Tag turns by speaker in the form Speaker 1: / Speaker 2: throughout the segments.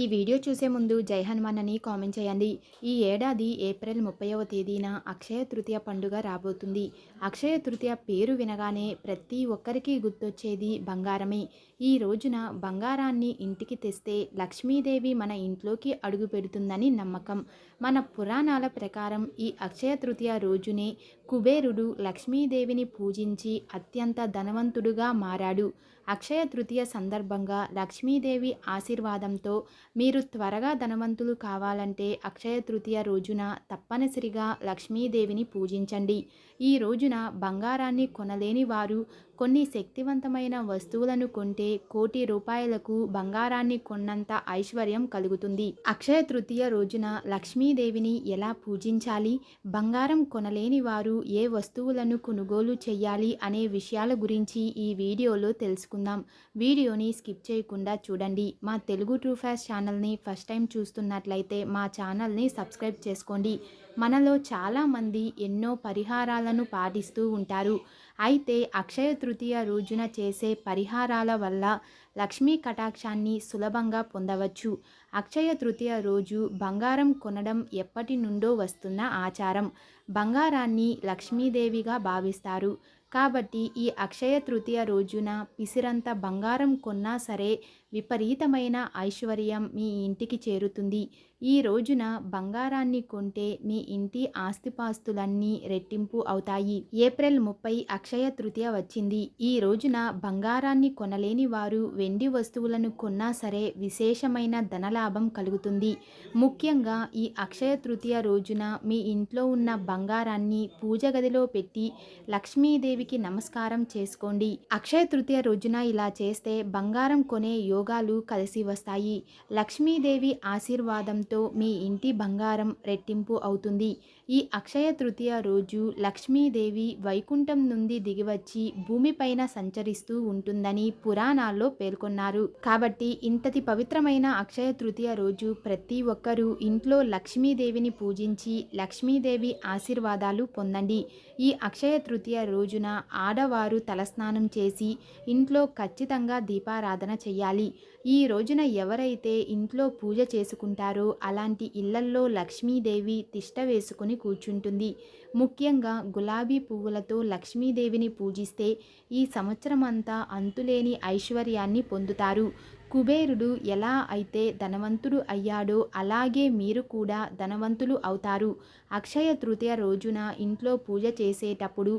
Speaker 1: ఈ వీడియో చూసే ముందు జై హనుమాన్ అని కామెంట్ చేయండి. ఈ ఏడాది ఏప్రిల్ ముప్పైవ తేదీన అక్షయ తృతీయ పండుగ రాబోతుంది. అక్షయ తృతీయ పేరు వినగానే ప్రతి ఒక్కరికి గుర్తొచ్చేది బంగారమే. ఈ రోజున బంగారాన్ని ఇంటికి తెస్తే లక్ష్మీదేవి మన ఇంట్లోకి అడుగు పెడుతుందని నమ్మకం. మన పురాణాల ప్రకారం ఈ అక్షయ తృతీయ రోజునే కుబేరుడు లక్ష్మీదేవిని పూజించి అత్యంత ధనవంతుడుగా మారాడు. అక్షయ తృతీయ సందర్భంగా లక్ష్మీదేవి ఆశీర్వాదంతో మీరు త్వరగా ధనవంతులు కావాలంటే అక్షయ తృతీయ రోజున తప్పనిసరిగా లక్ష్మీదేవిని పూజించండి. ఈ రోజున బంగారాన్ని కొనలేని వారు కొన్ని శక్తివంతమైన వస్తువులను కొంటే కోటి రూపాయలకు బంగారాన్ని కొన్నంత ఐశ్వర్యం కలుగుతుంది. అక్షయ తృతీయ రోజున లక్ష్మీదేవిని ఎలా పూజించాలి? బంగారం కొనలేని వారు ఏ వస్తువులను కొనుగోలు చేయాలి అనే విషయాల గురించి ఈ వీడియోలో తెలుసుకుందాం. వీడియోని స్కిప్ చేయకుండా చూడండి. మా తెలుగు ట్రూ ఫ్యాస్ ఛానల్ని ఫస్ట్ టైం చూస్తున్నట్లయితే మా ఛానల్ని సబ్స్క్రైబ్ చేసుకోండి. మనలో చాలామంది ఎన్నో పరిహారాలను పాటిస్తూ ఉంటారు. అయితే అక్షయ తృతీయ రోజున చేసే పరిహారాల వల్ల లక్ష్మీ కటాక్షాన్ని సులభంగా పొందవచ్చు. అక్షయ తృతీయ రోజు బంగారం కొనడం ఎప్పటి నుండో వస్తున్న ఆచారం. బంగారాన్ని లక్ష్మీదేవిగా భావిస్తారు. కాబట్టి ఈ అక్షయ తృతీయ రోజున పిసిరంత బంగారం కొన్నా సరే విపరీతమైన ఐశ్వర్యం మీ ఇంటికి చేరుతుంది. ఈ రోజున బంగారాన్ని కొంటే మీ ఇంటి ఆస్తిపాస్తులన్నీ రెట్టింపు అవుతాయి. ఏప్రిల్ ముప్పై అక్షయ తృతీయ వచ్చింది. ఈ రోజున బంగారాన్ని కొనలేని వారు వెండి వస్తువులను కొన్నా సరే విశేషమైన ధనలాభం కలుగుతుంది. ముఖ్యంగా ఈ అక్షయ తృతీయ రోజున మీ ఇంట్లో ఉన్న బంగారాన్ని పూజ గదిలో పెట్టి లక్ష్మీదేవి లక్ష్మీదేవికి నమస్కారం చేసుకోండి. అక్షయ తృతీయ రోజున ఇలా చేస్తే బంగారం కొనే యోగాలు కలిసి వస్తాయి. లక్ష్మీదేవి ఆశీర్వాదంతో మీ ఇంటి బంగారం రెట్టింపు అవుతుంది. ఈ అక్షయ తృతీయ రోజు లక్ష్మీదేవి వైకుంఠం నుండి దిగివచ్చి భూమిపైన సంచరిస్తూ ఉంటుందని పురాణాల్లో పేర్కొన్నారు. కాబట్టి ఇంతటి పవిత్రమైన అక్షయ తృతీయ రోజు ప్రతి ఒక్కరూ ఇంట్లో లక్ష్మీదేవిని పూజించి లక్ష్మీదేవి ఆశీర్వాదాలు పొందండి. ఈ అక్షయ తృతీయ రోజున ఆడవారు తలస్నానం చేసి ఇంట్లో ఖచ్చితంగా దీపారాధన చేయాలి. ఈ రోజున ఎవరైతే ఇంట్లో పూజ చేసుకుంటారో అలాంటి ఇళ్ళల్లో లక్ష్మీదేవి తిష్ట వేసుకుని కూర్చుంటుంది. ముఖ్యంగా గులాబీ పువ్వులతో లక్ష్మీదేవిని పూజిస్తే ఈ సంవత్సరం అంతా అంతులేని ఐశ్వర్యాన్ని పొందుతారు. కుబేరుడు ఎలా అయితే ధనవంతుడు అయ్యాడో అలాగే మీరు కూడా ధనవంతులు అవుతారు. అక్షయ తృతీయ రోజున ఇంట్లో పూజ చేసేటప్పుడు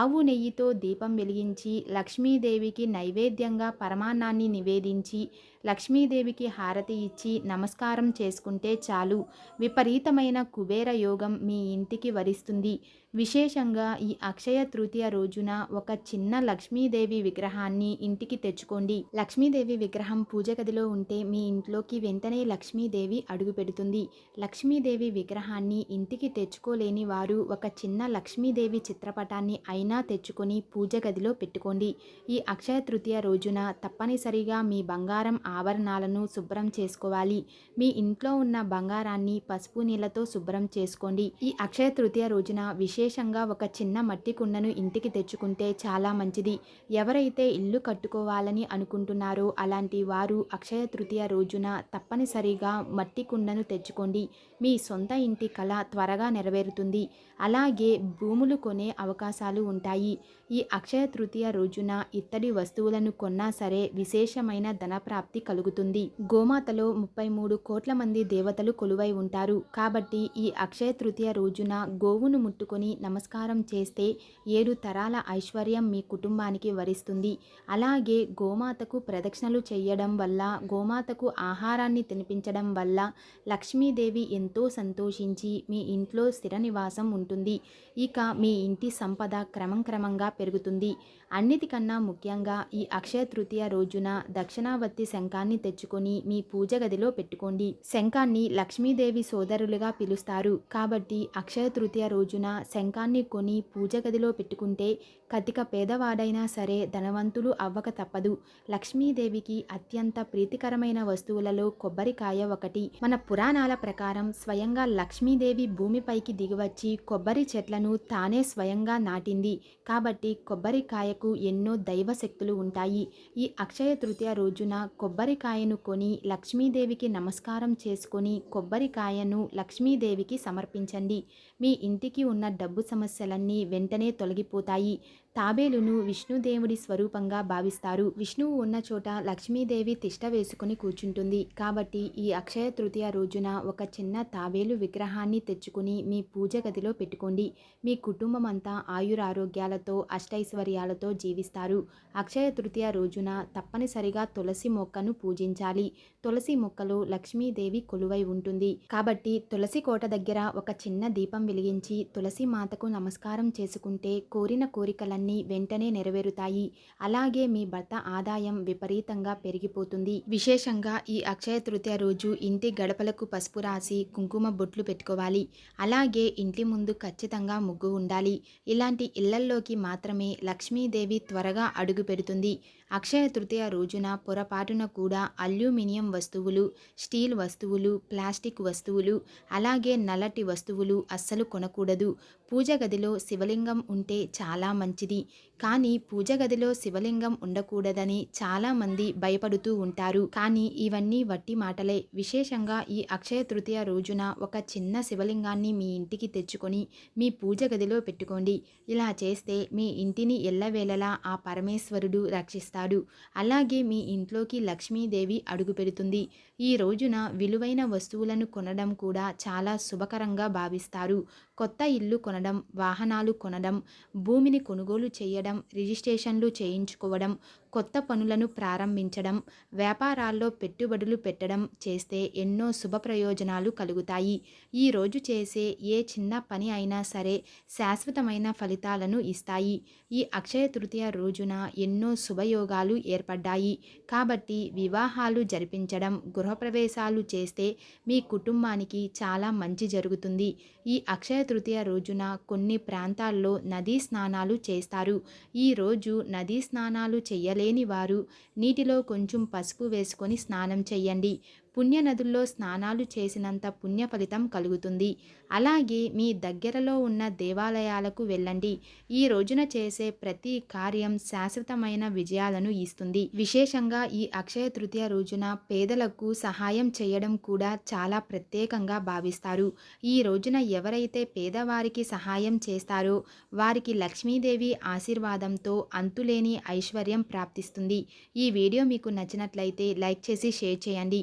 Speaker 1: ఆవు నెయ్యితో దీపం వెలిగించి లక్ష్మీదేవికి నైవేద్యంగా పరమాన్నాన్ని నివేదించి లక్ష్మీదేవికి హారతి ఇచ్చి నమస్కారం చేసుకుంటే చాలు. విపరీతమైన కుబేర యోగం మీ ఇంటికి వరిస్తుంది. విశేషంగా ఈ అక్షయ తృతీయ రోజున ఒక చిన్న లక్ష్మీదేవి విగ్రహాన్ని ఇంటికి తెచ్చుకోండి. లక్ష్మీదేవి విగ్రహం పూజ గదిలో ఉంటే మీ ఇంట్లోకి వెంటనే లక్ష్మీదేవి అడుగుపెడుతుంది లక్ష్మీదేవి విగ్రహాన్ని ఇంటికి తెచ్చుకోలేని వారు ఒక చిన్న లక్ష్మీదేవి చిత్రపటాన్ని అయినా తెచ్చుకొని పూజ గదిలో పెట్టుకోండి. ఈ అక్షయ తృతీయ రోజున తప్పనిసరిగా మీ బంగారం ఆభరణాలను శుభ్రం చేసుకోవాలి. మీ ఇంట్లో ఉన్న బంగారాన్ని పసుపు నీళ్ళతో శుభ్రం చేసుకోండి. ఈ అక్షయ తృతీయ రోజున విశేషంగా ఒక చిన్న మట్టి కుండను ఇంటికి తెచ్చుకుంటే చాలా మంచిది. ఎవరైతే ఇల్లు కట్టుకోవాలని అనుకుంటున్నారో అలాంటి వారు అక్షయ తృతీయ రోజున తప్పనిసరిగా మట్టి కుండను తెచ్చుకోండి. మీ సొంత ఇంటి కళ త్వరగా నెరవేరుతుంది. అలాగే భూములు కొనే అవకాశాలు ఉంటాయి. ఈ అక్షయ తృతీయ రోజున ఇత్తడి వస్తువులను కొన్నా సరే విశేషమైన ధనప్రాప్తి కలుగుతుంది. గోమాతలో ముప్పై మూడు కోట్ల మంది దేవతలు కొలువై ఉంటారు. కాబట్టి ఈ అక్షయ తృతీయ రోజున గోవును ముట్టుకొని నమస్కారం చేస్తే ఏడు తరాల ఐశ్వర్యం మీ కుటుంబానికి వరిస్తుంది. అలాగే గోమాతకు ప్రదక్షిణలు చేయడం వల్ల గోమాతకు ఆహారాన్ని తినిపించడం వల్ల లక్ష్మీదేవి ఎంతో సంతోషించి మీ ఇంట్లో స్థిర నివాసం ఉంటుంది. ఇక మీ ఇంటి సంపద క్రమం క్రమంగా పెరుగుతుంది. అన్నిటికన్నా ముఖ్యంగా ఈ అక్షయ తృతీయ రోజున దక్షిణావర్తి శంఖాన్ని తెచ్చుకొని మీ పూజ గదిలో పెట్టుకోండి. శంఖాన్ని లక్ష్మీదేవి సోదరులుగా పిలుస్తారు. కాబట్టి అక్షయ తృతీయ రోజున శంఖాన్ని కొని పూజ గదిలో పెట్టుకుంటే కతిక పేదవాడైనా సరే ధనవంతులు అవ్వక తప్పదు. లక్ష్మీదేవికి అత్యంత ప్రీతికరమైన వస్తువులలో కొబ్బరికాయ ఒకటి. మన పురాణాల ప్రకారం స్వయంగా లక్ష్మీదేవి భూమిపైకి దిగివచ్చి కొబ్బరి చెట్లను తానే స్వయంగా నాటింది. కాబట్టి కొబ్బరికాయకు ఎన్నో దైవ శక్తులు ఉంటాయి. ఈ అక్షయ తృతీయ రోజున కొబ్బరికాయను కొని లక్ష్మీదేవికి నమస్కారం చేసుకొని కొబ్బరికాయను లక్ష్మీదేవికి సమర్పించండి. మీ ఇంటికి ఉన్న డబ్బు సమస్యలన్నీ వెంటనే తొలగిపోతాయి. తాబేలును విష్ణుదేవుడి స్వరూపంగా భావిస్తారు. విష్ణువు ఉన్న చోట లక్ష్మీదేవి తిష్ట వేసుకుని కూర్చుంటుంది. కాబట్టి ఈ అక్షయ తృతీయ రోజున ఒక చిన్న తాబేలు విగ్రహాన్ని తెచ్చుకుని మీ పూజ గదిలో పెట్టుకోండి. మీ కుటుంబం అంతా ఆయురారోగ్యాలతో అష్టైశ్వర్యాలతో జీవిస్తారు. అక్షయ తృతీయ రోజున తప్పనిసరిగా తులసి మొక్కను పూజించాలి. తులసి మొక్కలో లక్ష్మీదేవి కొలువై ఉంటుంది. కాబట్టి తులసి కోట దగ్గర ఒక చిన్న దీపం వెలిగించి తులసి మాతకు నమస్కారం చేసుకుంటే కోరిన కోరిక కోరికలన్నీ వెంటనే నెరవేరుతాయి. అలాగే మీ భర్త ఆదాయం విపరీతంగా పెరిగిపోతుంది. విశేషంగా ఈ అక్షయ తృతీయ రోజు ఇంటి గడపలకు పసుపు రాసి కుంకుమ బొట్లు పెట్టుకోవాలి. అలాగే ఇంటి ముందు ఖచ్చితంగా ముగ్గు ఉండాలి. ఇలాంటి ఇళ్ళల్లోకి మాత్రమే లక్ష్మీదేవి త్వరగా అడుగు పెడుతుంది. అక్షయ తృతీయ రోజున పొరపాటున కూడా అల్యూమినియం వస్తువులు స్టీల్ వస్తువులు ప్లాస్టిక్ వస్తువులు అలాగే నల్లటి వస్తువులు అస్సలు కొనకూడదు. పూజ గదిలో శివలింగం ఉంటే చాలా మంచిది. కానీ పూజ గదిలో శివలింగం ఉండకూడదని చాలామంది భయపడుతూ ఉంటారు. కానీ ఇవన్నీ వట్టి మాటలే. విశేషంగా ఈ అక్షయ తృతీయ రోజున ఒక చిన్న శివలింగాన్ని మీ ఇంటికి తెచ్చుకొని మీ పూజ గదిలో పెట్టుకోండి. ఇలా చేస్తే మీ ఇంటిని ఎల్లవేళలా ఆ పరమేశ్వరుడు రక్షిస్తాడు అలాగే మీ ఇంట్లోకి లక్ష్మీదేవి అడుగుపెడుతుంది. ఈ రోజున విలువైన వస్తువులను కొనడం కూడా చాలా శుభకరంగా భావిస్తారు. కొత్త ఇల్లు కొనడం వాహనాలు కొనడం భూమిని కొనుగోలు చేయడం రిజిస్ట్రేషన్లు చేయించుకోవడం కొత్త పనులను ప్రారంభించడం వ్యాపారాల్లో పెట్టుబడులు పెట్టడం చేస్తే ఎన్నో శుభ ప్రయోజనాలు కలుగుతాయి. ఈ రోజు చేసే ఏ చిన్న పని అయినా సరే శాశ్వతమైన ఫలితాలను ఇస్తాయి. ఈ అక్షయ తృతీయ రోజున ఎన్నో శుభయోగాలు ఏర్పడ్డాయి. కాబట్టి వివాహాలు జరిపించడం గృహప్రవేశాలు చేస్తే మీ కుటుంబానికి చాలా మంచి జరుగుతుంది. ఈ అక్షయ తృతీయ రోజున కొన్ని ప్రాంతాల్లో నదీ స్నానాలు చేస్తారు. ఈ రోజు నదీ స్నానాలు చేయలే వారు నీటిలో కొంచెం పసుపు వేసుకొని స్నానం చేయండి పుణ్య నదుల్లో స్నానాలు చేసినంత పుణ్య ఫలితం కలుగుతుంది. అలాగే మీ దగ్గరలో ఉన్న దేవాలయాలకు వెళ్ళండి. ఈ రోజున చేసే ప్రతి కార్యం శాశ్వతమైన విజయాలను ఇస్తుంది. విశేషంగా ఈ అక్షయ తృతీయ రోజున పేదలకు సహాయం చేయడం కూడా చాలా ప్రత్యేకంగా భావిస్తారు. ఈ రోజున ఎవరైతే పేదవారికి సహాయం చేస్తారో వారికి లక్ష్మీదేవి ఆశీర్వాదంతో అంతులేని ఐశ్వర్యం ప్రాప్తిస్తుంది. ఈ వీడియో మీకు నచ్చినట్లయితే లైక్ చేసి షేర్ చేయండి.